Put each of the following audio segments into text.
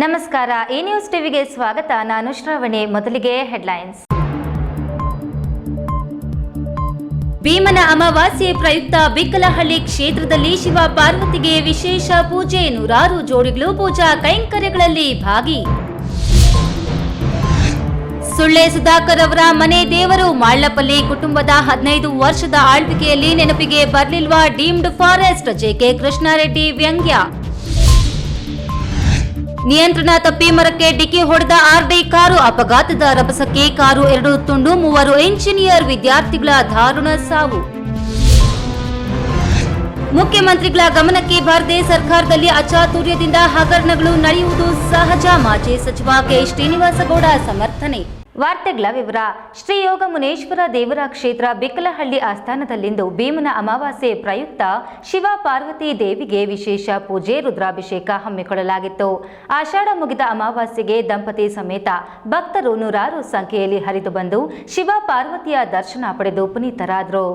ನಮಸ್ಕಾರ ಈ ನ್ಯೂಸ್ ಟಿವಿಗೆ ಸ್ವಾಗತ. ನಾನು ಶ್ರಾವಣಿ, ಮೊದಲಿಗೆ ಹೆಡ್ಲೈನ್ಸ್. ಭೀಮನ ಅಮಾವಾಸ್ಯೆ ಪ್ರಯುಕ್ತ ಬಿಕ್ಕಲಹಳ್ಳಿ ಕ್ಷೇತ್ರದಲ್ಲಿ ಶಿವ ಪಾರ್ವತಿಗೆ ವಿಶೇಷ ಪೂಜೆ. ನೂರಾರು ಜೋಡಿಗಳು ಪೂಜಾ ಕೈಂಕರ್ಯಗಳಲ್ಲಿ ಭಾಗಿ. ಸುಳ್ಳೆ ಸುಧಾಕರ್ ಅವರ ಮನೆ ದೇವರು ಮಾಳ್ಳಪಲ್ಲಿ ಕುಟುಂಬದ ಹದಿನೈದು ವರ್ಷದ ಆಳ್ವಿಕೆಯಲ್ಲಿ ನೆನಪಿಗೆ ಬರಲಿಲ್ವ deemed forest? J K Krishnareddy ವ್ಯಂಗ್ಯ. ನಿಯಂತ್ರಣ ತಪ್ಪಿ ಮರಕ್ಕೆ ಡಿಕ್ಕಿ ಹೊಡೆದ ಆರ್ಡಿ ಕಾರು ಅಪಘಾತದ ರಭಸಕ್ಕೆ ಕಾರು ಎರಡು ತುಂಡು, ಮೂವರು ಎಂಜಿನಿಯರ್ ವಿದ್ಯಾರ್ಥಿಗಳ ದಾರುಣ ಸಾವು. ಮುಖ್ಯಮಂತ್ರಿಗಳ ಗಮನಕ್ಕೆ ಬಾರದೆ ಸರ್ಕಾರದಲ್ಲಿ ಅಚಾತುರ್ಯದಿಂದ ಹಗರಣಗಳು ನಡೆಯುವುದು ಸಹಜ, ಮಾಜಿ ಸಚಿವ ಕೆ ಶ್ರೀನಿವಾಸಗೌಡ ಸಮರ್ಥನೆ. ವಾರ್ತೆಗಳ ವಿವರ. ಶ್ರೀ ಯೋಗ ಮುನೇಶ್ವರ ದೇವರ ಕ್ಷೇತ್ರ ಬಿಕ್ಕಲಹಳ್ಳಿ ಆಸ್ಥಾನದಲ್ಲಿಂದು ಭೀಮನ ಅಮಾವಾಸ್ಯೆ ಪ್ರಯುಕ್ತ ಶಿವ ಪಾರ್ವತಿ ದೇವಿಗೆ ವಿಶೇಷ ಪೂಜೆ, ರುದ್ರಾಭಿಷೇಕ ಹಮ್ಮಿಕೊಳ್ಳಲಾಗಿತ್ತು. ಆಷಾಢ ಮುಗಿದ ಅಮಾವಾಸ್ಯೆಗೆ ದಂಪತಿ ಸಮೇತ ಭಕ್ತರು ನೂರಾರು ಸಂಖ್ಯೆಯಲ್ಲಿ ಹರಿದು ಬಂದು ಶಿವ ಪಾರ್ವತಿಯ ದರ್ಶನ ಪಡೆದು ಪುನೀತರಾದರು.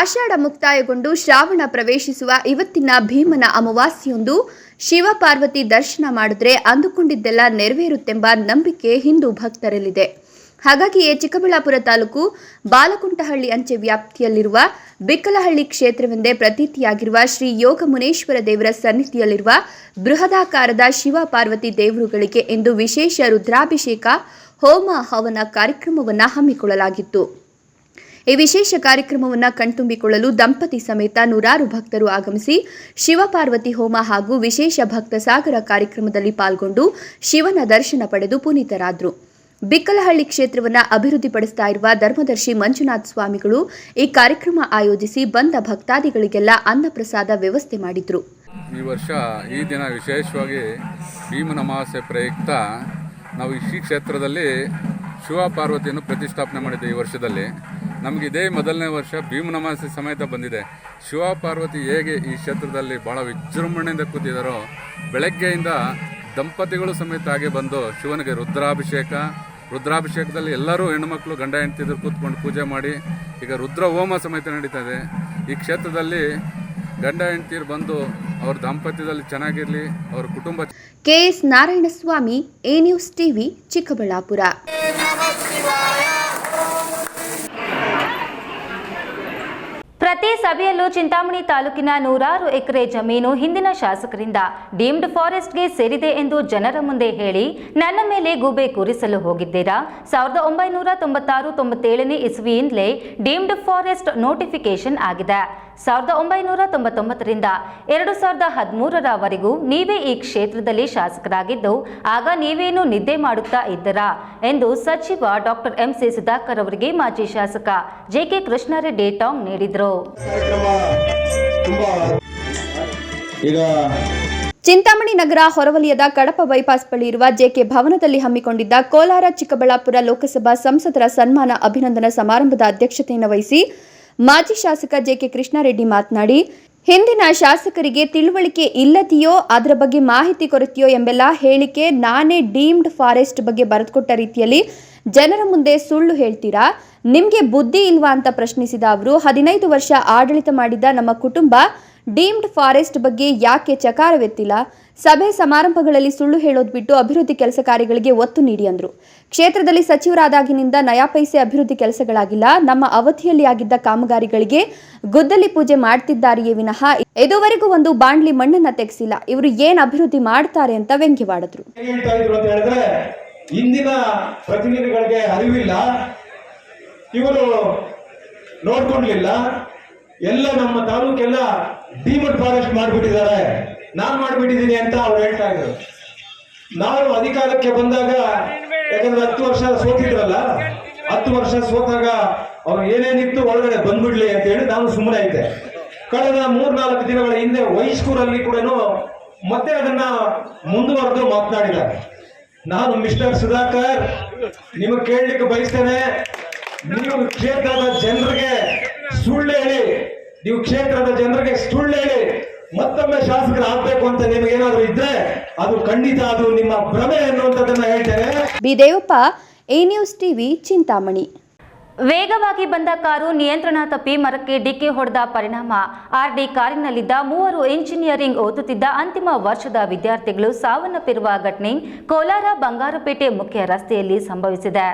ಆಷಾಢ ಮುಕ್ತಾಯಗೊಂಡು ಶ್ರಾವಣ ಪ್ರವೇಶಿಸುವ ಇವತ್ತಿನ ಭೀಮನ ಅಮಾವಾಸ್ಯೆಯೊಂದು ಶಿವಪಾರ್ವತಿ ದರ್ಶನ ಮಾಡಿದ್ರೆ ಅಂದುಕೊಂಡಿದ್ದೆಲ್ಲ ನೆರವೇರುತ್ತೆಂಬ ನಂಬಿಕೆ ಹಿಂದೂ ಭಕ್ತರಲ್ಲಿದೆ. ಹಾಗಾಗಿಯೇ ಚಿಕ್ಕಬಳ್ಳಾಪುರ ತಾಲೂಕು ಬಾಲಕುಂಟಹಳ್ಳಿ ಅಂಚೆ ವ್ಯಾಪ್ತಿಯಲ್ಲಿರುವ ಬಿಕ್ಕಲಹಳ್ಳಿ ಕ್ಷೇತ್ರವೆಂದೇ ಪ್ರತೀತಿಯಾಗಿರುವ ಶ್ರೀ ಯೋಗ ಮುನೇಶ್ವರ ದೇವರ ಸನ್ನಿಧಿಯಲ್ಲಿರುವ ಬೃಹದಾಕಾರದ ಶಿವಪಾರ್ವತಿ ದೇವರುಗಳಿಗೆ ಇಂದು ವಿಶೇಷ ರುದ್ರಾಭಿಷೇಕ, ಹೋಮ ಹವನ ಕಾರ್ಯಕ್ರಮವನ್ನು ಹಮ್ಮಿಕೊಳ್ಳಲಾಗಿತ್ತು. ಈ ವಿಶೇಷ ಕಾರ್ಯಕ್ರಮವನ್ನು ಕಣ್ತುಂಬಿಕೊಳ್ಳಲು ದಂಪತಿ ಸಮೇತ ನೂರಾರು ಭಕ್ತರು ಆಗಮಿಸಿ ಶಿವಪಾರ್ವತಿ ಹೋಮ ಹಾಗೂ ವಿಶೇಷ ಭಕ್ತ ಸಾಗರ ಕಾರ್ಯಕ್ರಮದಲ್ಲಿ ಪಾಲ್ಗೊಂಡು ಶಿವನ ದರ್ಶನ ಪಡೆದು ಪುನೀತರಾದರು. ಬಿಕ್ಕಲಹಳ್ಳಿ ಕ್ಷೇತ್ರವನ್ನು ಅಭಿವೃದ್ಧಿಪಡಿಸ್ತಾ ಇರುವ ಧರ್ಮದರ್ಶಿ ಮಂಜುನಾಥ ಸ್ವಾಮಿಗಳು ಈ ಕಾರ್ಯಕ್ರಮ ಆಯೋಜಿಸಿ ಬಂದ ಭಕ್ತಾದಿಗಳಿಗೆಲ್ಲ ಅನ್ನಪ್ರಸಾದ ವ್ಯವಸ್ಥೆ ಮಾಡಿದ್ರು. ಈ ವರ್ಷ ಈ ದಿನ ವಿಶೇಷವಾಗಿ ಭೀಮನ ಅಮಾವಾಸ್ಯೆ ಪ್ರಯುಕ್ತ ನಾವು ಈ ಕ್ಷೇತ್ರದಲ್ಲಿ ಶಿವ ಪಾರ್ವತಿಯನ್ನು ಪ್ರತಿಷ್ಠಾಪನೆ ಮಾಡಿದ್ದೆ ಈ ವರ್ಷದಲ್ಲಿ. ನಮಗೆ ಇದೇ ಮೊದಲನೇ ವರ್ಷ ಭೀಮನಮಾಸೆ ಸಮೇತ ಬಂದಿದೆ. ಶಿವ ಪಾರ್ವತಿ ಹೇಗೆ ಈ ಕ್ಷೇತ್ರದಲ್ಲಿ ಭಾಳ ವಿಜೃಂಭಣೆಯಿಂದ ಕೂತಿದ್ದಾರೋ ಬೆಳಗ್ಗೆಯಿಂದ ದಂಪತಿಗಳು ಸಮೇತ ಹಾಗೆ ಬಂದು ಶಿವನಿಗೆ ರುದ್ರಾಭಿಷೇಕ, ರುದ್ರಾಭಿಷೇಕದಲ್ಲಿ ಎಲ್ಲರೂ ಹೆಣ್ಣುಮಕ್ಕಳು ಗಂಡ ಹೆಂಡ್ತಿದ್ರು ಕೂತ್ಕೊಂಡು ಪೂಜೆ ಮಾಡಿ, ಈಗ ರುದ್ರ ಹೋಮ ಸಮೇತ ನಡೀತಾ ಇದೆ. ಈ ಕ್ಷೇತ್ರದಲ್ಲಿ ಗಂಡ ಹೆಂಡ್ತಿರು ಬಂದು ಅವ್ರ ದಾಂಪತ್ಯದಲ್ಲಿ ಚೆನ್ನಾಗಿರಲಿ, ಅವ್ರ ಕುಟುಂಬ K S Narayanaswamy, A news TV, Chikkaballapur. ಪ್ರತಿ ಸಭೆಯಲ್ಲೂ ಚಿಂತಾಮಣಿ ತಾಲೂಕಿನ ನೂರಾರು ಎಕರೆ ಜಮೀನು ಹಿಂದಿನ ಶಾಸಕರಿಂದ ಡೀಮ್ಡ್ ಫಾರೆಸ್ಟ್ಗೆ ಸೇರಿದೆ ಎಂದು ಜನರ ಮುಂದೆ ಹೇಳಿ, ನನ್ನ ಮೇಲೆ ಗೂಬೆ ಕೂರಿಸಲು ಹೋಗಿದ್ದೀರಾ? ಸಾವಿರದ ಒಂಬೈನೂರ ತೊಂಬತ್ತಾರು ತೊಂಬತ್ತೇಳನೇ ಇಸ್ವಿಯಿಂದಲೇ ಡೀಮ್ಡ್ ಫಾರೆಸ್ಟ್ ನೋಟಿಫಿಕೇಶನ್ ಆಗಿದೆ. ಸಾವಿರದ ಒಂಬೈನೂರ ತೊಂಬತ್ತೊಂಬತ್ತರಿಂದ ಎರಡು ಸಾವಿರದ ಹದಿಮೂರರವರೆಗೂ ನೀವೇ ಈ ಕ್ಷೇತ್ರದಲ್ಲಿ ಶಾಸಕರಾಗಿದ್ದು ಆಗ ನೀವೇನು ನಿದ್ದೆ ಮಾಡುತ್ತಾ ಇದ್ದರಾ ಎಂದು ಸಚಿವ ಡಾಕ್ಟರ್ ಎಂಸಿ ಸುಧಾಕರ್ ಅವರಿಗೆ ಮಾಜಿ ಶಾಸಕ ಜೆಕೆ ಕೃಷ್ಣಾರೆಡ್ಡಿ ಟಾಂಗ್ ನೀಡಿದರು. ತುಂಬಾ ಈಗ ಚಿಂತಾಮಣಿ ನಗರ ಹೊರವಲಯದ ಕಡಪ ಬೈಪಾಸ್ ಬಳಿ ಇರುವ ಜೆಕೆ ಭವನದಲ್ಲಿ ಹಮ್ಮಿಕೊಂಡಿದ್ದ ಕೋಲಾರ ಚಿಕ್ಕಬಳ್ಳಾಪುರ ಲೋಕಸಭಾ ಸಂಸದರ ಸನ್ಮಾನ ಅಭಿನಂದನಾ ಸಮಾರಂಭದ ಅಧ್ಯಕ್ಷತೆಯನ್ನು ವಹಿಸಿ ಮಾಜಿ ಶಾಸಕ ಜೆಕೆ ಕೃಷ್ಣಾರೆಡ್ಡಿ ಮಾತನಾಡಿ, ಹಿಂದಿನ ಶಾಸಕರಿಗೆ ತಿಳುವಳಿಕೆ ಇಲ್ಲದೆಯೋ, ಅದರ ಬಗ್ಗೆ ಮಾಹಿತಿ ಕೊರತೆಯೋ ಎಂಬೆಲ್ಲ ಹೇಳಿಕೆ ನಾನೇ ಡೀಮ್ಡ್ ಫಾರೆಸ್ಟ್ ಬಗ್ಗೆ ಬರೆದುಕೊಟ್ಟ ರೀತಿಯಲ್ಲಿ ಜನರ ಮುಂದೆ ಸುಳ್ಳು ಹೇಳ್ತೀರಾ? ನಿಮಗೆ ಬುದ್ಧಿ ಇಲ್ವಾ? ಅಂತ ಪ್ರಶ್ನಿಸಿದ ಅವರು, ಹದಿನೈದು ವರ್ಷ ಆಡಳಿತ ಮಾಡಿದ ನಮ್ಮ ಕುಟುಂಬ ಡೀಮ್ಡ್ ಫಾರೆಸ್ಟ್ ಬಗ್ಗೆ ಯಾಕೆ ಚಕಾರವೆತ್ತಿಲ್ಲ? ಸಭೆ ಸಮಾರಂಭಗಳಲ್ಲಿ ಸುಳ್ಳು ಹೇಳೋದು ಬಿಟ್ಟು ಅಭಿವೃದ್ಧಿ ಕೆಲಸ ಕಾರ್ಯಗಳಿಗೆ ಒತ್ತು ನೀಡಿ ಅಂದ್ರು. ಕ್ಷೇತ್ರದಲ್ಲಿ ಸಚಿವರಾದಾಗಿನಿಂದ ನಯಾ ಪೈಸೆ ಅಭಿವೃದ್ಧಿ ಕೆಲಸಗಳಾಗಿಲ್ಲ. ನಮ್ಮ ಅವಧಿಯಲ್ಲಿ ಆಗಿದ್ದ ಕಾಮಗಾರಿಗಳಿಗೆ ಗುದ್ದಲಿ ಪೂಜೆ ಮಾಡ್ತಿದ್ದಾರೆಯೇ ವಿನಃ ಇದುವರೆಗೂ ಒಂದು ಬಾಂಡ್ಲಿ ಮಣ್ಣನ್ನ ತೆಗೆಸಿಲ್ಲ. ಇವರು ಏನ್ ಅಭಿವೃದ್ಧಿ ಮಾಡ್ತಾರೆ ಅಂತ ವ್ಯಂಗ್ಯವಾಡಿದ್ರು. ಇಂದಿನ ಪ್ರತಿನಿಧಿಗಳಿಗೆ ಅರಿವಿಲ್ಲ. ಇವರು ನೋಡ್ಕೊಂಡ್ಲಿಲ್ಲ ಎಲ್ಲ ನಮ್ಮ ತಾಲೂಕೆಲ್ಲ ಡಿಮಡ್ ಫಾರೆಸ್ಟ್ ಮಾಡಿಬಿಟ್ಟಿದ್ದಾರೆ. ನಾನು ಮಾಡಿಬಿಟ್ಟಿದ್ದೀನಿ ಅಂತ ಅವ್ರು ಹೇಳ್ತಾ ಇದ್ರು. ನಾವು ಅಧಿಕಾರಕ್ಕೆ ಬಂದಾಗ ಯಾಕಂದ್ರೆ ಹತ್ತು ವರ್ಷ ಸೋತಿದ್ರಲ್ಲ, ಹತ್ತು ವರ್ಷ ಸೋತಾಗ ಅವ್ರು ಏನೇನಿತ್ತು ಒಳಗಡೆ ಬಂದ್ಬಿಡ್ಲಿ ಅಂತ ಹೇಳಿ ನಾನು ಸುಮ್ಮನೆ ಇದ್ದೆ. ಕಳೆದ ಮೂರ್ನಾಲ್ಕು ದಿನಗಳ ಹಿಂದೆ ವೈಸ್ಕೂರಲ್ಲಿ ಕೂಡ ಮತ್ತೆ ಅದನ್ನ ಮುಂದುವರೆದು ಮಾತನಾಡಿದ್ದಾರೆ. ನಾನು ಮಿಸ್ಟರ್ ಸುಧಾಕರ್, ನಿಮಗೆ ಕೇಳಲಿಕ್ಕೆ ಬಯಸ್ತೇನೆ, ನೀವು ಕ್ಷೇತ್ರದ ಜನರಿಗೆ ಸುಳ್ಳು ಹೇಳಿ. ನೀವು ಕ್ಷೇತ್ರದ ಜನರಿಗೆ ಸುಳ್ಳು ಹೇಳಿ ಮತ್ತೊಮ್ಮೆ ಶಾಸಕರು ಆಗ್ಬೇಕು ಅಂತ ನಿಮಗೇನಾದ್ರೂ ಇದ್ರೆ ಅದು ಖಂಡಿತ ಅದು ನಿಮ್ಮ ಭ್ರಮೆ ಅನ್ನುವಂಥದ್ದನ್ನ ಹೇಳ್ತೇನೆ. B Devappa A news TV Chintamani. ವೇಗವಾಗಿ ಬಂದ ಕಾರು ನಿಯಂತ್ರಣ ತಪ್ಪಿ ಮರಕ್ಕೆ ಡಿಕ್ಕಿ ಹೊಡೆದ ಪರಿಣಾಮ. ಆರ್ಡಿ ಕಾರಿನಲ್ಲಿದ್ದ ಮೂವರು ಇಂಜಿನಿಯರಿಂಗ್ ಓದುತ್ತಿದ್ದ ಅಂತಿಮ ವರ್ಷದ ವಿದ್ಯಾರ್ಥಿಗಳು ಸಾವನ್ನಪ್ಪಿರುವ ಘಟನೆ ಕೋಲಾರ ಬಂಗಾರಪೇಟೆ ಮುಖ್ಯ ರಸ್ತೆಯಲ್ಲಿ ಸಂಭವಿಸಿದೆ.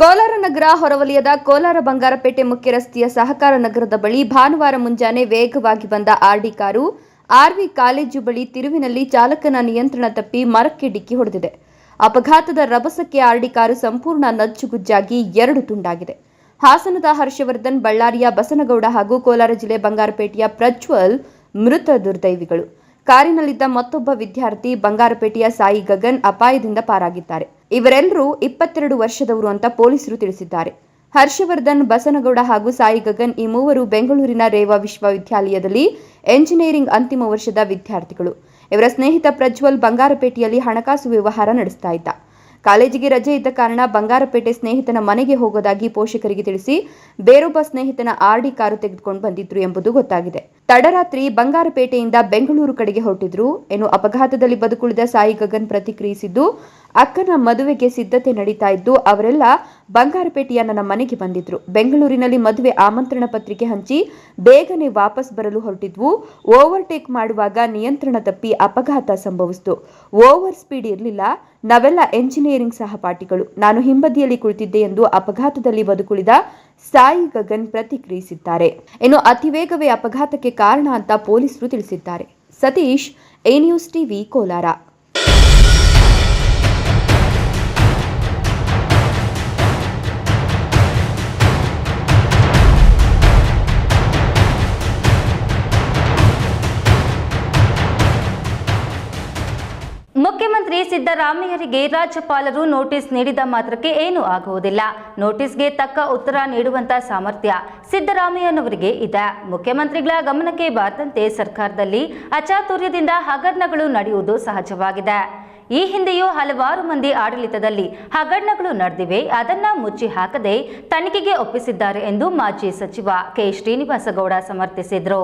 ಕೋಲಾರ ನಗರ ಹೊರವಲಯದ ಕೋಲಾರ ಬಂಗಾರಪೇಟೆ ಮುಖ್ಯ ರಸ್ತೆಯ ಸಹಕಾರ ನಗರದ ಬಳಿ ಭಾನುವಾರ ಮುಂಜಾನೆ ವೇಗವಾಗಿ ಬಂದ ಆರ್ಡಿ ಕಾರು ಆರ್ವಿ ಕಾಲೇಜು ಬಳಿ ತಿರುವಿನಲ್ಲಿ ಚಾಲಕನ ನಿಯಂತ್ರಣ ತಪ್ಪಿ ಮರಕ್ಕೆ ಡಿಕ್ಕಿ ಹೊಡೆದಿದೆ. ಅಪಘಾತದ ರಭಸಕ್ಕೆ ಆರ್ಡಿ ಕಾರು ಸಂಪೂರ್ಣ ನಜ್ಜುಗುಜ್ಜಾಗಿ ಎರಡು ತುಂಡಾಗಿದೆ. ಹಾಸನದ ಹರ್ಷವರ್ಧನ್ ಬಳ್ಳಾರಿಯ ಬಸನಗೌಡ ಹಾಗೂ ಕೋಲಾರ ಜಿಲ್ಲೆ ಬಂಗಾರಪೇಟೆಯ ಪ್ರಜ್ವಲ್ ಮೃತ ದುರ್ದೈವಿಗಳು. ಕಾರಿನಲ್ಲಿದ್ದ ಮತ್ತೊಬ್ಬ ವಿದ್ಯಾರ್ಥಿ ಬಂಗಾರಪೇಟೆಯ ಸಾಯಿ ಗಗನ್ ಅಪಾಯದಿಂದ ಪಾರಾಗಿದ್ದಾರೆ. ಇವರೆಲ್ಲರೂ ಇಪ್ಪತ್ತೆರಡು ವರ್ಷದವರು ಅಂತ ಪೊಲೀಸರು ತಿಳಿಸಿದ್ದಾರೆ. ಹರ್ಷವರ್ಧನ್, ಬಸನಗೌಡ ಹಾಗೂ ಸಾಯಿ ಗಗನ್ ಈ ಮೂವರು ಬೆಂಗಳೂರಿನ ರೇವಾ ವಿಶ್ವವಿದ್ಯಾಲಯದಲ್ಲಿ ಎಂಜಿನಿಯರಿಂಗ್ ಅಂತಿಮ ವರ್ಷದ ವಿದ್ಯಾರ್ಥಿಗಳು. ಇವರ ಸ್ನೇಹಿತ ಪ್ರಜ್ವಲ್ ಬಂಗಾರಪೇಟೆಯಲ್ಲಿ ಹಣಕಾಸು ವ್ಯವಹಾರ ನಡೆಸ್ತಾ ಇದ್ದ. ಕಾಲೇಜಿಗೆ ರಜೆ ಇದ್ದ ಕಾರಣ ಬಂಗಾರಪೇಟೆ ಸ್ನೇಹಿತನ ಮನೆಗೆ ಹೋಗೋದಾಗಿ ಪೋಷಕರಿಗೆ ತಿಳಿಸಿ ಬೇರೊಬ್ಬ ಸ್ನೇಹಿತನ ಆರ್ಡಿ ಕಾರು ತೆಗೆದುಕೊಂಡು ಬಂದಿದ್ರು ಎಂಬುದು ಗೊತ್ತಾಗಿದೆ. ತಡರಾತ್ರಿ ಬಂಗಾರಪೇಟೆಯಿಂದ ಬೆಂಗಳೂರು ಕಡೆಗೆ ಹೊರಟಿದ್ರು. ಏನು ಅಪಘಾತದಲ್ಲಿ ಬದುಕುಳಿದ ಸಾಯಿ ಗಗನ್ ಪ್ರತಿಕ್ರಿಯಿಸಿದ್ದು, ಅಕ್ಕನ ಮದುವೆಗೆ ಸಿದ್ಧತೆ ನಡೀತಾ ಇದ್ದು, ಅವರೆಲ್ಲ ಬಂಗಾರಪೇಟೆಯ ನನ್ನ ಮನೆಗೆ ಬಂದಿದ್ರು. ಬೆಂಗಳೂರಿನಲ್ಲಿ ಮದುವೆ ಆಮಂತ್ರಣ ಪತ್ರಿಕೆ ಹಂಚಿ ಬೇಗನೆ ವಾಪಸ್ ಬರಲು ಹೊರಟಿದ್ವು. ಓವರ್ಟೇಕ್ ಮಾಡುವಾಗ ನಿಯಂತ್ರಣ ತಪ್ಪಿ ಅಪಘಾತ ಸಂಭವಿಸಿತು. ಓವರ್ ಸ್ಪೀಡ್ ಇರಲಿಲ್ಲ. ನಾವೆಲ್ಲ ಎಂಜಿನಿಯರಿಂಗ್ ಸಹಪಾಠಿಗಳು. ನಾನು ಹಿಂಬದಿಯಲ್ಲಿ ಕುಳಿತಿದ್ದೆ ಎಂದು ಅಪಘಾತದಲ್ಲಿ ಬದುಕುಳಿದ ಸಾಯಿ ಗಗನ್ ಪ್ರತಿಕ್ರಿಯಿಸಿದ್ದಾರೆ. ಇನ್ನು ಅತಿವೇಗವೇ ಅಪಘಾತಕ್ಕೆ ಕಾರಣ ಅಂತ ಪೊಲೀಸರು ತಿಳಿಸಿದ್ದಾರೆ. Satish, A news TV, Kolar. ಸಿದ್ದರಾಮಯ್ಯರಿಗೆ ರಾಜ್ಯಪಾಲರು ನೋಟಿಸ್ ನೀಡಿದ ಮಾತ್ರಕ್ಕೆ ಏನೂ ಆಗುವುದಿಲ್ಲ. ನೋಟಿಸ್ಗೆ ತಕ್ಕ ಉತ್ತರ ನೀಡುವಂತ ಸಾಮರ್ಥ್ಯ ಸಿದ್ದರಾಮಯ್ಯನವರಿಗೆ ಇದೆ. ಮುಖ್ಯಮಂತ್ರಿಗಳ ಗಮನಕ್ಕೆ ಬಾರದಂತೆ ಸರ್ಕಾರದಲ್ಲಿ ಅಚಾತುರ್ಯದಿಂದ ಹಗರಣಗಳು ನಡೆಯುವುದು ಸಹಜವಾಗಿದೆ. ಈ ಹಿಂದೆಯೂ ಹಲವಾರು ಮಂದಿ ಆಡಳಿತದಲ್ಲಿ ಹಗರಣಗಳು ನಡೆದಿವೆ. ಅದನ್ನ ಮುಚ್ಚಿ ಹಾಕದೆ ತನಿಖೆಗೆ ಒಪ್ಪಿಸಿದ್ದಾರೆ ಎಂದು ಮಾಜಿ ಸಚಿವ ಕೆ ಶ್ರೀನಿವಾಸಗೌಡ ಸಮರ್ಥಿಸಿದರು.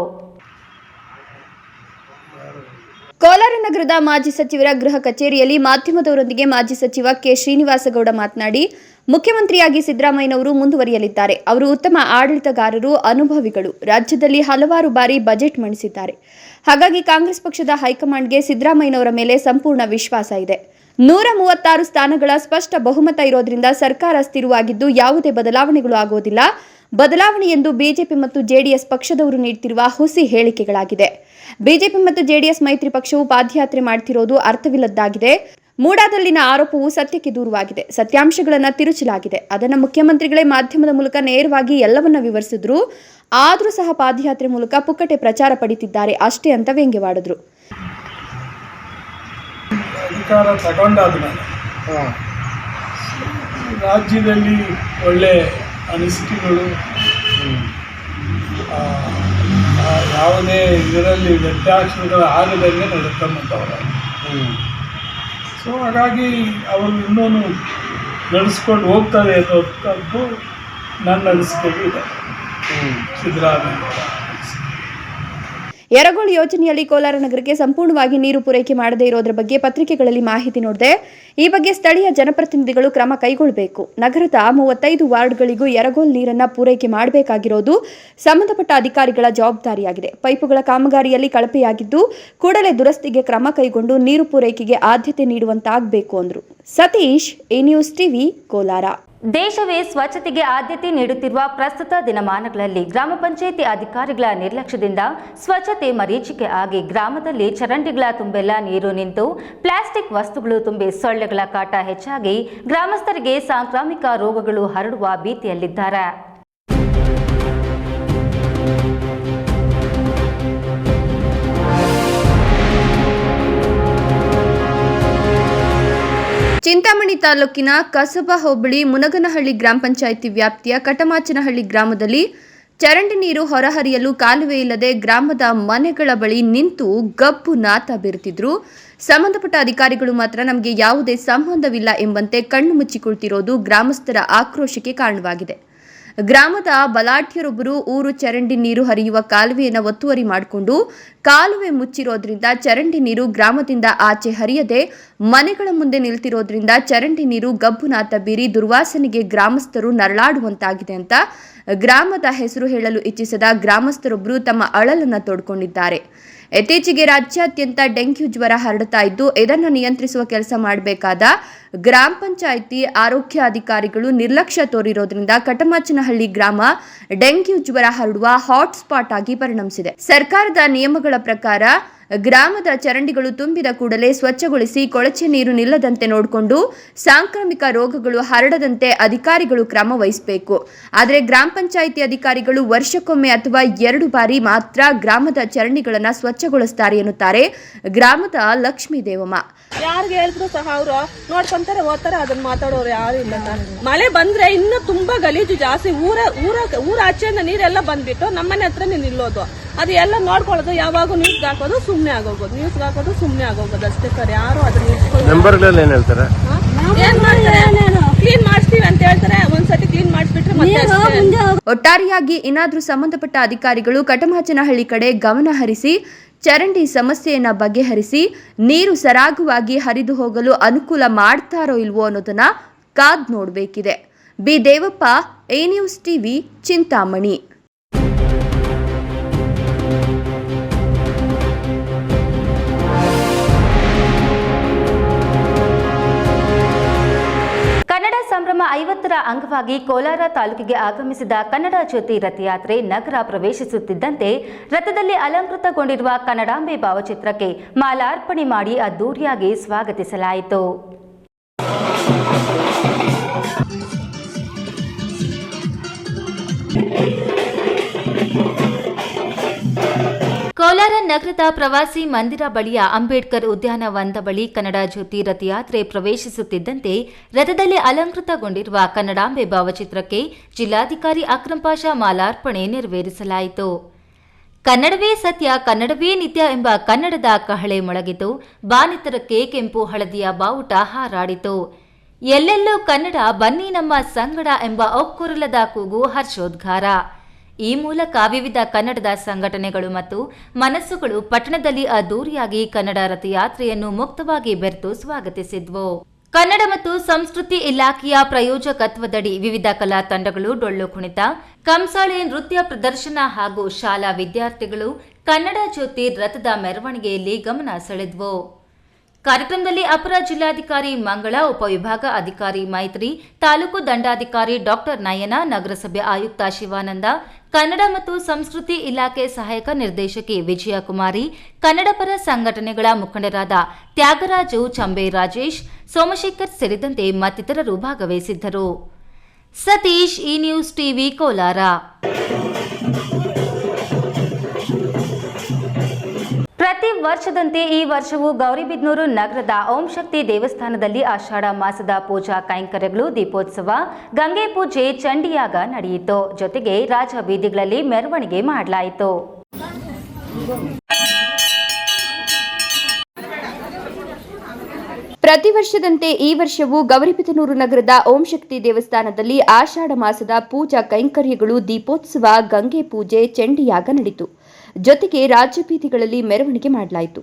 ಕೋಲಾರ ನಗರದ ಮಾಜಿ ಸಚಿವರ ಗೃಹ ಕಚೇರಿಯಲ್ಲಿ ಮಾಧ್ಯಮದವರೊಂದಿಗೆ ಮಾಜಿ ಸಚಿವ ಕೆ ಶ್ರೀನಿವಾಸಗೌಡ ಮಾತನಾಡಿ, ಮುಖ್ಯಮಂತ್ರಿಯಾಗಿ ಸಿದ್ದರಾಮಯ್ಯನವರು ಮುಂದುವರಿಯಲಿದ್ದಾರೆ. ಅವರು ಉತ್ತಮ ಆಡಳಿತಗಾರರು, ಅನುಭವಿಗಳು. ರಾಜ್ಯದಲ್ಲಿ ಹಲವಾರು ಬಾರಿ ಬಜೆಟ್ ಮಂಡಿಸಿದ್ದಾರೆ. ಹಾಗಾಗಿ ಕಾಂಗ್ರೆಸ್ ಪಕ್ಷದ ಹೈಕಮಾಂಡ್ಗೆ ಸಿದ್ದರಾಮಯ್ಯನವರ ಮೇಲೆ ಸಂಪೂರ್ಣ ವಿಶ್ವಾಸ ಇದೆ. ನೂರ ಮೂವತ್ತಾರು ಸ್ಥಾನಗಳ ಸ್ಪಷ್ಟ ಬಹುಮತ ಇರೋದ್ರಿಂದ ಸರ್ಕಾರ ಸ್ಥಿರವಾಗಿದ್ದು ಯಾವುದೇ ಬದಲಾವಣೆಗಳು ಆಗುವುದಿಲ್ಲ ಬದಲಾವಣೆ ಎಂದು ಬಿಜೆಪಿ ಮತ್ತು ಜೆಡಿಎಸ್ ಪಕ್ಷದವರು ನೀಡುತ್ತಿರುವ ಹುಸಿ ಹೇಳಿಕೆಗಳಾಗಿದೆ. ಬಿಜೆಪಿ ಮತ್ತು ಜೆಡಿಎಸ್ ಮೈತ್ರಿ ಪಕ್ಷವು ಪಾದಯಾತ್ರೆ ಮಾಡ್ತಿರೋದು ಅರ್ಥವಿಲ್ಲದ್ದಾಗಿದೆ. ಮೂಡಾದಲ್ಲಿನ ಆರೋಪವು ಸತ್ಯಕ್ಕೆ ದೂರವಾಗಿದೆ. ಸತ್ಯಾಂಶಗಳನ್ನು ತಿರುಚಲಾಗಿದೆ. ಅದನ್ನು ಮುಖ್ಯಮಂತ್ರಿಗಳೇ ಮಾಧ್ಯಮದ ಮೂಲಕ ನೇರವಾಗಿ ಎಲ್ಲವನ್ನ ವಿವರಿಸಿದ್ರು. ಆದರೂ ಸಹ ಪಾದಯಾತ್ರೆ ಮೂಲಕ ಪುಕ್ಕಟೆ ಪ್ರಚಾರ ಪಡಿತಿದ್ದಾರೆ ಅಷ್ಟೇ ಅಂತ ವ್ಯಂಗ್ಯವಾಡಿದ್ರು. ರಾಜ್ಯದಲ್ಲಿ ಒಳ್ಳೆ ಅನಿಸಿಕೆಗಳು. ಯಾವುದೇ ಇದರಲ್ಲಿ ವ್ಯತ್ಯಾಸಗಳು ಆಗದಂಗೆ ನಡ್ಕೊಂಬಂದವರು ಸೊ ಹಾಗಾಗಿ ಅವರು ಇನ್ನೂ ನಡೆಸ್ಕೊಂಡು ಹೋಗ್ತಾರೆ ಅನ್ನೋದು ನನ್ನ ಅನಿಸಿಕೆಗೆ ಇದೆ. ಸಿದ್ದರಾಮಯ್ಯ. ಯರಗೋಳ್ ಯೋಜನೆಯಲ್ಲಿ ಕೋಲಾರ ನಗರಕ್ಕೆ ಸಂಪೂರ್ಣವಾಗಿ ನೀರು ಪೂರೈಕೆ ಮಾಡದೇ ಇರೋದ್ರ ಬಗ್ಗೆ ಪತ್ರಿಕೆಗಳಲ್ಲಿ ಮಾಹಿತಿ ನೋಡಿದೆ, ಈ ಬಗ್ಗೆ ಸ್ಥಳೀಯ ಜನಪ್ರತಿನಿಧಿಗಳು ಕ್ರಮ ಕೈಗೊಳ್ಳಬೇಕು. ನಗರದ ಮೂವತ್ತೈದು ವಾರ್ಡ್ಗಳಿಗೂ ಯರಗೋಲ್ ನೀರನ್ನ ಪೂರೈಕೆ ಮಾಡಬೇಕಾಗಿರೋದು ಸಂಬಂಧಪಟ್ಟ ಅಧಿಕಾರಿಗಳ ಜವಾಬ್ದಾರಿಯಾಗಿದೆ. ಪೈಪುಗಳ ಕಾಮಗಾರಿಯಲ್ಲಿ ಕಳಪೆಯಾಗಿದ್ದು, ಕೂಡಲೇ ದುರಸ್ತಿಗೆ ಕ್ರಮ ಕೈಗೊಂಡು ನೀರು ಪೂರೈಕೆಗೆ ಆದ್ಯತೆ ನೀಡುವಂತಾಗಬೇಕು ಅಂದರು. Satish, A news TV, Kolar. ದೇಶವೇ ಸ್ವಚ್ಛತೆಗೆ ಆದ್ಯತೆ ನೀಡುತ್ತಿರುವ ಪ್ರಸ್ತುತ ದಿನಮಾನಗಳಲ್ಲಿ ಗ್ರಾಮ ಪಂಚಾಯಿತಿ ಅಧಿಕಾರಿಗಳ ನಿರ್ಲಕ್ಷ್ಯದಿಂದ ಸ್ವಚ್ಛತೆ ಮರೀಚಿಕೆ ಆಗಿ ಗ್ರಾಮದಲ್ಲಿ ಚರಂಡಿಗಳ ತುಂಬೆಲ್ಲ ನೀರು ನಿಂತು ಪ್ಲಾಸ್ಟಿಕ್ ವಸ್ತುಗಳು ತುಂಬಿ ಸೊಳ್ಳೆಗಳ ಕಾಟ ಹೆಚ್ಚಾಗಿ ಗ್ರಾಮಸ್ಥರಿಗೆ ಸಾಂಕ್ರಾಮಿಕ ರೋಗಗಳು ಹರಡುವ ಭೀತಿಯಲ್ಲಿದ್ದಾರೆ. ಚಿಂತಾಮಣಿ ತಾಲೂಕಿನ ಕಸಬಾ ಹೋಬಳಿ ಮುನಗನಹಳ್ಳಿ ಗ್ರಾಮ ಪಂಚಾಯಿತಿ ವ್ಯಾಪ್ತಿಯ ಕಟಮಾಚನಹಳ್ಳಿ ಗ್ರಾಮದಲ್ಲಿ ಚರಂಡಿ ನೀರು ಹೊರಹರಿಯಲು ಕಾಲುವೆ ಇಲ್ಲದೆ ಗ್ರಾಮದ ಮನೆಗಳ ಬಳಿ ನಿಂತು ಗಬ್ಬು ನಾತ ಬೀರುತ್ತಿದ್ರು. ಸಂಬಂಧಪಟ್ಟ ಅಧಿಕಾರಿಗಳು ಮಾತ್ರ ನಮಗೆ ಯಾವುದೇ ಸಂಬಂಧವಿಲ್ಲ ಎಂಬಂತೆ ಕಣ್ಣು ಮುಚ್ಚಿ ಕುಳಿತಿರೋದು ಗ್ರಾಮಸ್ಥರ ಆಕ್ರೋಶಕ್ಕೆ ಕಾರಣವಾಗಿದೆ. ಗ್ರಾಮದ ಬಲಾಢ್ಯರೊಬ್ಬರು ಊರು ಚರಂಡಿ ನೀರು ಹರಿಯುವ ಕಾಲುವೆಯನ್ನು ಒತ್ತುವರಿ ಮಾಡಿಕೊಂಡು ಕಾಲುವೆ ಮುಚ್ಚಿರೋದ್ರಿಂದ ಚರಂಡಿ ನೀರು ಗ್ರಾಮದಿಂದ ಆಚೆ ಹರಿಯದೆ, ಮನೆಗಳ ಮುಂದೆ ನಿಲ್ತಿರೋದ್ರಿಂದ ಚರಂಡಿ ನೀರು ಗಬ್ಬುನಾಥ ಬೀರಿ ದುರ್ವಾಸನೆಗೆ ಗ್ರಾಮಸ್ಥರು ನರಳಾಡುವಂತಾಗಿದೆ ಅಂತ ಗ್ರಾಮದ ಹೆಸರು ಹೇಳಲು ಇಚ್ಛಿಸದ ಗ್ರಾಮಸ್ಥರೊಬ್ಬರು ತಮ್ಮ ಅಳಲನ್ನು ತೋಡ್ಕೊಂಡಿದ್ದಾರೆ. ಇತ್ತೀಚೆಗೆ ರಾಜ್ಯಾದ್ಯಂತ ಡೆಂಗ್ಯೂ ಜ್ವರ ಹರಡ್ತಾ ಇದ್ದು, ಇದನ್ನು ನಿಯಂತ್ರಿಸುವ ಕೆಲಸ ಮಾಡಬೇಕಾದ ಗ್ರಾಮ ಪಂಚಾಯಿತಿ ಆರೋಗ್ಯ ಅಧಿಕಾರಿಗಳು ನಿರ್ಲಕ್ಷ್ಯ ತೋರಿರೋದ್ರಿಂದ ಕಟಮಾಚನಹಳ್ಳಿ ಗ್ರಾಮ ಡೆಂಗ್ಯೂ ಜ್ವರ ಹರಡುವ ಹಾಟ್ಸ್ಪಾಟ್ ಆಗಿ ಪರಿಣಮಿಸಿದೆ. ಸರ್ಕಾರದ ನಿಯಮಗಳ ಪ್ರಕಾರ ಗ್ರಾಮದ ಚರಂಡಿಗಳು ತುಂಬಿದ ಕೂಡಲೇ ಸ್ವಚ್ಛಗೊಳಿಸಿ ಕೊಳಚೆ ನೀರು ನಿಲ್ಲದಂತೆ ನೋಡಿಕೊಂಡು ಸಾಂಕ್ರಾಮಿಕ ರೋಗಗಳು ಹರಡದಂತೆ ಅಧಿಕಾರಿಗಳು ಕ್ರಮ ವಹಿಸಬೇಕು. ಆದರೆ ಗ್ರಾಮ ಪಂಚಾಯಿತಿ ಅಧಿಕಾರಿಗಳು ವರ್ಷಕ್ಕೊಮ್ಮೆ ಅಥವಾ ಎರಡು ಬಾರಿ ಮಾತ್ರ ಗ್ರಾಮದ ಚರಂಡಿಗಳನ್ನು ಸ್ವಚ್ಛಗೊಳಿಸ್ತಾರೆ ಎನ್ನುತ್ತಾರೆ ಗ್ರಾಮದ ಲಕ್ಷ್ಮೀ ದೇವಮ್ಮ. ಯಾರಿಗೆ ಹೇಳಿದ್ರು ಸಹ ಅವರು ನೋಡ್ಕೊಂತಾರೆ, ಓದ್ತಾರೆ, ಅದನ್ನ ಮಾತಾಡೋರು ಯಾರು ಇಲ್ಲ ಮಳೆ ಬಂದ್ರೆ ಇನ್ನು ತುಂಬಾ ಗಲೀಜು ಜಾಸ್ತಿ. ಊರ ಊರ ಊರ ಆಚೆಯಿಂದ ನೀರೆಲ್ಲ ಬಂದ್ಬಿಟ್ಟು ನಮ್ಮನೆ ಹತ್ರನೇ ನಿಲ್ಲೋದು. ಅದು ಎಲ್ಲ ನೋಡ್ಕೊಳ್ಳೋದು ಯಾವಾಗ ನ್ಯೂಸ್ಗೆ ಹಾಕೋದು ಸುಮ್ಮನೆ ಆಗೋಗೋದು ನ್ಯೂಸ್ಗೆ ಹಾಕೋದು ಸುಮ್ಮನೆ ಆಗೋಗೋದು ಅಷ್ಟೇ ಸರ್ ಯಾರು ಅದನ್ನ ಮೆಂಬರ್ಗಳೆಲ್ಲ ಏನ್ ಹೇಳ್ತಾರೆ? ಏನ್ ಮಾಡ್ತಾರೆ? ಕ್ಲೀನ್ ಮಾಡಿಸ್ತೀವಿ ಅಂತ ಹೇಳ್ತಾರೆ. ಒಂದ್ಸತಿ ಕ್ಲೀನ್ ಮಾಡಿಸ್ಬಿಟ್ರೆ ಮತ್ತೆ ಅಷ್ಟೇ. ಒಟ್ಟಾರೆಯಾಗಿ ಇನ್ನಾದರೂ ಸಂಬಂಧಪಟ್ಟ ಅಧಿಕಾರಿಗಳು ಕಟಮಾಚನಹಳ್ಳಿ ಕಡೆ ಗಮನ ಹರಿಸಿ ಚರಂಡಿ ಸಮಸ್ಯೆಯನ್ನ ಬಗೆಹರಿಸಿ ನೀರು ಸರಾಗವಾಗಿ ಹರಿದು ಹೋಗಲು ಅನುಕೂಲ ಮಾಡ್ತಾರೋ ಇಲ್ವೋ ಅನ್ನೋದನ್ನ ಕಾದ್ ನೋಡಬೇಕಿದೆ. B Devappa A news TV Chintamani. Kannada ಸಂಭ್ರಮ ಐವತ್ತರ ಅಂಗವಾಗಿ ಕೋಲಾರ ತಾಲೂಕಿಗೆ ಆಗಮಿಸಿದ ಕನ್ನಡ ಜ್ಯೋತಿ ರಥಯಾತ್ರೆ ನಗರ ಪ್ರವೇಶಿಸುತ್ತಿದ್ದಂತೆ ರಥದಲ್ಲಿ ಅಲಂಕೃತಗೊಂಡಿರುವ ಕನ್ನಡಾಂಬೆ ಭಾವಚಿತ್ರಕ್ಕೆ ಮಾಲಾರ್ಪಣೆ ಮಾಡಿ ಅದ್ದೂರಿಯಾಗಿ ಸ್ವಾಗತಿಸಲಾಯಿತು. ಕೋಲಾರ ನಗರದ ಪ್ರವಾಸಿ ಮಂದಿರ ಬಳಿಯ ಅಂಬೇಡ್ಕರ್ ಉದ್ಯಾನವನದ ಬಳಿ ಕನ್ನಡ ಜ್ಯೋತಿ ರಥಯಾತ್ರೆ ಪ್ರವೇಶಿಸುತ್ತಿದ್ದಂತೆ ರಥದಲ್ಲಿ ಅಲಂಕೃತಗೊಂಡಿರುವ ಕನ್ನಡಾಂಬೆ ಭಾವಚಿತ್ರಕ್ಕೆ ಜಿಲ್ಲಾಧಿಕಾರಿ ಅಕ್ರಂ ಪಾಷಾ ಮಾಲಾರ್ಪಣೆ ನೆರವೇರಿಸಲಾಯಿತು. ಕನ್ನಡವೇ ಸತ್ಯ, ಕನ್ನಡವೇ ನಿತ್ಯ ಎಂಬ ಕನ್ನಡದ ಕಹಳೆ ಮೊಳಗಿತು. ಬಾನಿತರಕ್ಕೆ ಕೆಂಪು ಹಳದಿಯ ಬಾವುಟ ಹಾರಾಡಿತು. ಎಲ್ಲೆಲ್ಲೂ ಕನ್ನಡ ಬನ್ನಿ ನಮ್ಮ ಸಂಗಡ ಎಂಬ ಒಕ್ಕೊರಲದ ಕೂಗು ಹರ್ಷೋದ್ಗಾರ. ಈ ಮೂಲಕ ವಿವಿಧ ಕನ್ನಡದ ಸಂಘಟನೆಗಳು ಮತ್ತು ಮನಸ್ಸುಗಳು ಪಟ್ಟಣದಲ್ಲಿ ಅದ್ದೂರಿಯಾಗಿ ಕನ್ನಡ ರಥಯಾತ್ರೆಯನ್ನು ಮುಕ್ತವಾಗಿ ಬೆರೆತು ಸ್ವಾಗತಿಸಿದ್ವು. ಕನ್ನಡ ಮತ್ತು ಸಂಸ್ಕೃತಿ ಇಲಾಖೆಯ ಪ್ರಯೋಜಕತ್ವದಡಿ ವಿವಿಧ ಕಲಾ ತಂಡಗಳು ಡೊಳ್ಳು ಕುಣಿತ, ಕಂಸಾಳೆ ನೃತ್ಯ ಪ್ರದರ್ಶನ ಹಾಗೂ ಶಾಲಾ ವಿದ್ಯಾರ್ಥಿಗಳು ಕನ್ನಡ ಜ್ಯೋತಿ ರಥದ ಮೆರವಣಿಗೆಯಲ್ಲಿ ಗಮನ ಸೆಳೆದ್ವು. ಕಾರ್ಯಕ್ರಮದಲ್ಲಿ ಅಪರ ಜಿಲ್ಲಾಧಿಕಾರಿ ಮಂಗಳ, ಉಪವಿಭಾಗ ಅಧಿಕಾರಿ ಮೈತ್ರಿ, ತಾಲೂಕು ದಂಡಾಧಿಕಾರಿ ಡಾಕ್ಟರ್ ನಯನ, ನಗರಸಭೆ ಆಯುಕ್ತ ಶಿವಾನಂದ, ಕನ್ನಡ ಮತ್ತು ಸಂಸ್ಕೃತಿ ಇಲಾಖೆ ಸಹಾಯಕ ನಿರ್ದೇಶಕಿ ವಿಜಯಕುಮಾರಿ ಕನ್ನಡಪರ ಸಂಘಟನೆಗಳ ಮುಖಂಡರಾದ ತ್ಯಾಗರಾಜು ಚಂಬೆ ರಾಜೇಶ್, ಸೋಮಶೇಖರ್ ಸೇರಿದಂತೆ ಮತ್ತಿತರರು ಭಾಗವಹಿಸಿದ್ದರು. ಸತೀಶ್ ಈ ನ್ಯೂಸ್ ಟಿವಿ, ಕೋಲಾರ. ಪ್ರತಿ ವರ್ಷದಂತೆ ಈ ವರ್ಷವೂ ಗೌರಿಬಿದನೂರು ನಗರದ ಓಂ ಶಕ್ತಿ ದೇವಸ್ಥಾನದಲ್ಲಿ ಆಷಾಢ ಮಾಸದ ಪೂಜಾ ಕೈಂಕರ್ಯಗಳು ದೀಪೋತ್ಸವ, ಗಂಗೆ ಪೂಜೆ ಚಂಡಿಯಾಗ ನಡೆಯಿತು. ಜೊತೆಗೆ ರಾಜ ಬೀದಿಗಳಲ್ಲಿ ಮೆರವಣಿಗೆ ಮಾಡಲಾಯಿತು. ಪ್ರತಿ ವರ್ಷದಂತೆ ಈ ವರ್ಷವೂ ಗೌರಿಬಿದನೂರು ನಗರದ ಓಂ ಶಕ್ತಿ ದೇವಸ್ಥಾನದಲ್ಲಿ ಆಷಾಢ ಮಾಸದ ಪೂಜಾ ಕೈಂಕರ್ಯಗಳು ದೀಪೋತ್ಸವ, ಗಂಗೆ ಪೂಜೆ ಚಂಡಿಯಾಗ ನಡೆಯಿತು ಜೊತೆಗೆ ರಾಜ್ಯ ಬೀದಿಗಳಲ್ಲಿ ಮೆರವಣಿಗೆ ಮಾಡಲಾಯಿತು.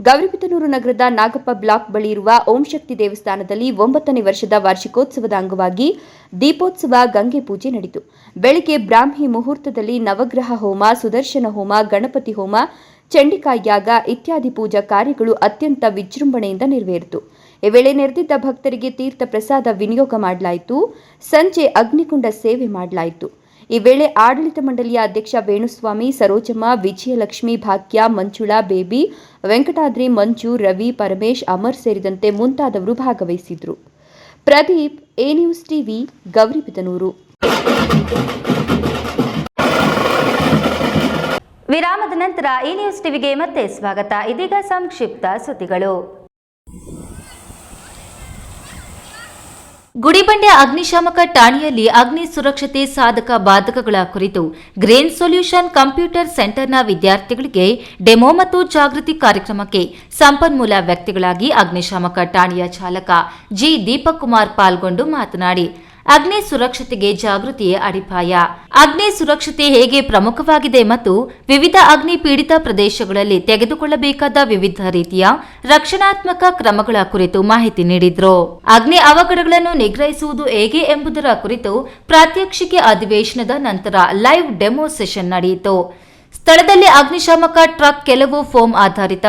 ಗೌರಿಬಿದನೂರು ನಗರದ ನಾಗಪ್ಪ ಬ್ಲಾಕ್ ಬಳಿ ಇರುವ ಶಕ್ತಿ ದೇವಸ್ಥಾನದಲ್ಲಿ ಒಂಬತ್ತನೇ ವರ್ಷದ ವಾರ್ಷಿಕೋತ್ಸವದ ಅಂಗವಾಗಿ ದೀಪೋತ್ಸವ ಗಂಗೆ ಪೂಜೆ ನಡೆಯಿತು. ಬೆಳಿಗ್ಗೆ ಬ್ರಾಹ್ಮಿ ಮುಹೂರ್ತದಲ್ಲಿ ನವಗ್ರಹ ಹೋಮ, ಸುದರ್ಶನ ಹೋಮ, ಗಣಪತಿ ಹೋಮ ಚಂಡಿಕಾ ಯಾಗ ಇತ್ಯಾದಿ ಪೂಜಾ ಕಾರ್ಯಗಳು ಅತ್ಯಂತ ವಿಜೃಂಭಣೆಯಿಂದ ನೆರವೇರಿತು. ಈ ವೇಳೆ ನೆರೆದಿದ್ದ ಭಕ್ತರಿಗೆ ತೀರ್ಥ ಪ್ರಸಾದ ವಿನಿಯೋಗ ಮಾಡಲಾಯಿತು. ಸಂಜೆ ಅಗ್ನಿಕುಂಡ ಸೇವೆ ಮಾಡಲಾಯಿತು. ಈ ವೇಳೆ ಆಡಳಿತ ಮಂಡಳಿಯ ಅಧ್ಯಕ್ಷ ವೇಣುಸ್ವಾಮಿ, ಸರೋಜಮ್ಮ, ವಿಜಯಲಕ್ಷ್ಮಿ, ಭಾಗ್ಯ, ಮಂಜುಳಾ, ಬೇಬಿ, ವೆಂಕಟಾದ್ರಿ, ಮಂಜು, ರವಿ, ಪರಮೇಶ್, ಅಮರ್ ಸೇರಿದಂತೆ ಮುಂತಾದವರು ಭಾಗವಹಿಸಿದ್ರು. Pradeep, A news TV Gauribidanur ವಿರಾಮದ ನಂತರ ಈ ನ್ಯೂಸ್ ಟಿವಿಗೆ ಮತ್ತೆ ಸ್ವಾಗತ. ಇದೀಗ ಸಂಕ್ಷಿಪ್ತ ಸುದ್ದಿಗಳು. ಗುಡಿಬಂಡೆ ಅಗ್ನಿಶಾಮಕ ಠಾಣೆಯಲ್ಲಿ ಅಗ್ನಿ ಸುರಕ್ಷತೆ ಸಾಧಕ ಬಾಧಕಗಳ ಕುರಿತು ಗ್ರೇನ್ ಸೊಲ್ಯೂಷನ್ ಕಂಪ್ಯೂಟರ್ ಸೆಂಟರ್ನ ವಿದ್ಯಾರ್ಥಿಗಳಿಗೆ ಡೆಮೋ ಮತ್ತು ಜಾಗೃತಿ ಕಾರ್ಯಕ್ರಮಕ್ಕೆ ಸಂಪನ್ಮೂಲ ವ್ಯಕ್ತಿಗಳಾಗಿ ಅಗ್ನಿಶಾಮಕ ಠಾಣೆಯ ಚಾಲಕ ಜಿ ದೀಪಕ್ ಕುಮಾರ್ ಪಾಲ್ಗೊಂಡು ಮಾತನಾಡಿ. ಅಗ್ನಿ ಸುರಕ್ಷತೆಗೆ ಜಾಗೃತಿಯೇ ಅಡಿಪಾಯ. ಅಗ್ನಿ ಸುರಕ್ಷತೆ ಹೇಗೆ ಪ್ರಮುಖವಾಗಿದೆ ಮತ್ತು ವಿವಿಧ ಅಗ್ನಿ ಪೀಡಿತ ಪ್ರದೇಶಗಳಲ್ಲಿ ತೆಗೆದುಕೊಳ್ಳಬೇಕಾದ ವಿವಿಧ ರೀತಿಯ ರಕ್ಷಣಾತ್ಮಕ ಕ್ರಮಗಳ ಕುರಿತು ಮಾಹಿತಿ ನೀಡಿದ್ರು. ಅಗ್ನಿ ಅವಘಡಗಳನ್ನು ನಿಗ್ರಹಿಸುವುದು ಹೇಗೆ ಎಂಬುದರ ಕುರಿತು ಪ್ರಾತ್ಯಕ್ಷಿಕೆ ಅಧಿವೇಶನದ ನಂತರ ಲೈವ್ ಡೆಮೋ ಸೆಷನ್ ನಡೆಯಿತು. ಸ್ಥಳದಲ್ಲಿ ಅಗ್ನಿಶಾಮಕ ಟ್ರಕ್ ಕೆಲವು ಫೋಮ್ ಆಧಾರಿತ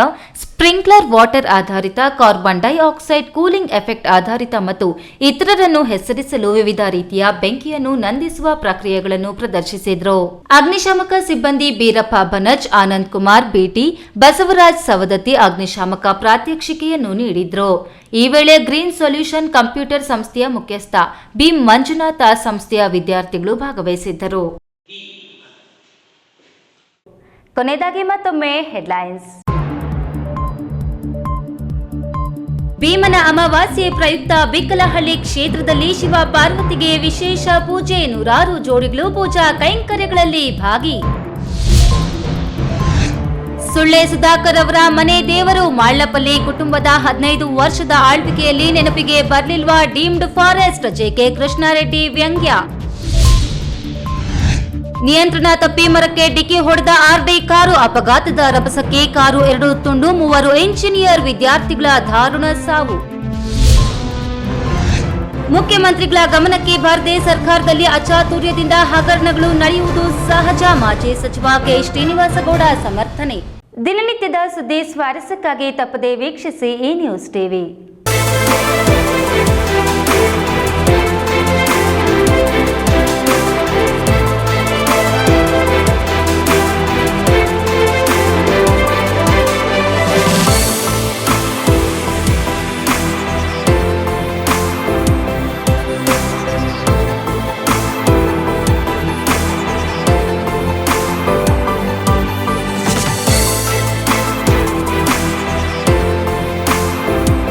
ಸ್ಪ್ರಿಂಕ್ಲರ್ ವಾಟರ್ ಆಧಾರಿತ ಕಾರ್ಬನ್ ಡೈಆಕ್ಸೈಡ್ ಕೂಲಿಂಗ್ ಎಫೆಕ್ಟ್ ಆಧಾರಿತ ಮತ್ತು ಇತರರನ್ನು ಹೆಸರಿಸಲು ವಿವಿಧ ರೀತಿಯ ಬೆಂಕಿಯನ್ನು ನಂದಿಸುವ ಪ್ರಕ್ರಿಯೆಗಳನ್ನು ಪ್ರದರ್ಶಿಸಿದರು. ಅಗ್ನಿಶಾಮಕ ಸಿಬ್ಬಂದಿ ಬೀರಪ್ಪ ಬನಜ್ ಆನಂದ್ ಕುಮಾರ್, ಬಿಟಿ ಬಸವರಾಜ್ ಸವದತ್ತಿ ಅಗ್ನಿಶಾಮಕ ಪ್ರಾತ್ಯಕ್ಷಿಕೆಯನ್ನು ನೀಡಿದ್ರು. ಈ ವೇಳೆ ಗ್ರೀನ್ ಸೊಲ್ಯೂಷನ್ ಕಂಪ್ಯೂಟರ್ ಸಂಸ್ಥೆಯ ಮುಖ್ಯಸ್ಥ ಬಿ. ಮಂಜುನಾಥ ಸಂಸ್ಥೆಯ ವಿದ್ಯಾರ್ಥಿಗಳು ಭಾಗವಹಿಸಿದ್ದರು. ಕೊನೆಯದಾಗಿ ಮತ್ತೊಮ್ಮೆ ಹೆಡ್ಲೈನ್ಸ್. ಭೀಮನ ಅಮಾವಾಸ್ಯೆ ಪ್ರಯುಕ್ತ ಬಿಕ್ಕಲಹಳ್ಳಿ ಕ್ಷೇತ್ರದಲ್ಲಿ ಶಿವ ಪಾರ್ವತಿಗೆ ವಿಶೇಷ ಪೂಜೆ, ನೂರಾರು ಜೋಡಿಗಳು ಪೂಜಾ ಕೈಂಕರ್ಯಗಳಲ್ಲಿ ಭಾಗಿ. ಸುಳ್ಳೆ ಸುಧಾಕರ್ ಅವರ ಮನೆ ದೇವರು ಮಾಳ್ಳಪಲ್ಲಿ ಕುಟುಂಬದ ಹದಿನೈದು ವರ್ಷದ ಆಳ್ವಿಕೆಯಲ್ಲಿ ನೆನಪಿಗೆ ಬರಲಿಲ್ವಾ ಡೀಮ್ಡ್ ಫಾರೆಸ್ಟ್? ಜೆಕೆ ಕೃಷ್ಣಾರೆಡ್ಡಿ ವ್ಯಂಗ್ಯ. ನಿಯಂತ್ರಣ ತಪ್ಪಿ ಮರಕ್ಕೆ ಡಿಕ್ಕಿ ಹೊಡೆದ ಆರ್ಡಿ ಕಾರು ಅಪಘಾತದ ರಭಸಕ್ಕೆ ಕಾರು ಎರಡು ತುಂಡು, ಮೂವರು ಎಂಜಿನಿಯರ್ ವಿದ್ಯಾರ್ಥಿಗಳ ದಾರುಣ ಸಾವು. ಮುಖ್ಯಮಂತ್ರಿಗಳ ಗಮನಕ್ಕೆ ಬಾರದೆ ಸರ್ಕಾರದಲ್ಲಿ ಅಚಾತುರ್ಯದಿಂದ ಹಗರಣಗಳು ನಡೆಯುವುದು ಸಹಜ, ಮಾಜಿ ಸಚಿವ ಕೆ. ಶ್ರೀನಿವಾಸಗೌಡ ಸಮರ್ಥನೆ. ದಿನನಿತ್ಯದ ಸುದ್ದಿ ಸ್ವಾರಸ್ಯಕ್ಕಾಗಿ ತಪ್ಪದೆ ವೀಕ್ಷಿಸಿ ಈ ನ್ಯೂಸ್ ಟಿವಿ.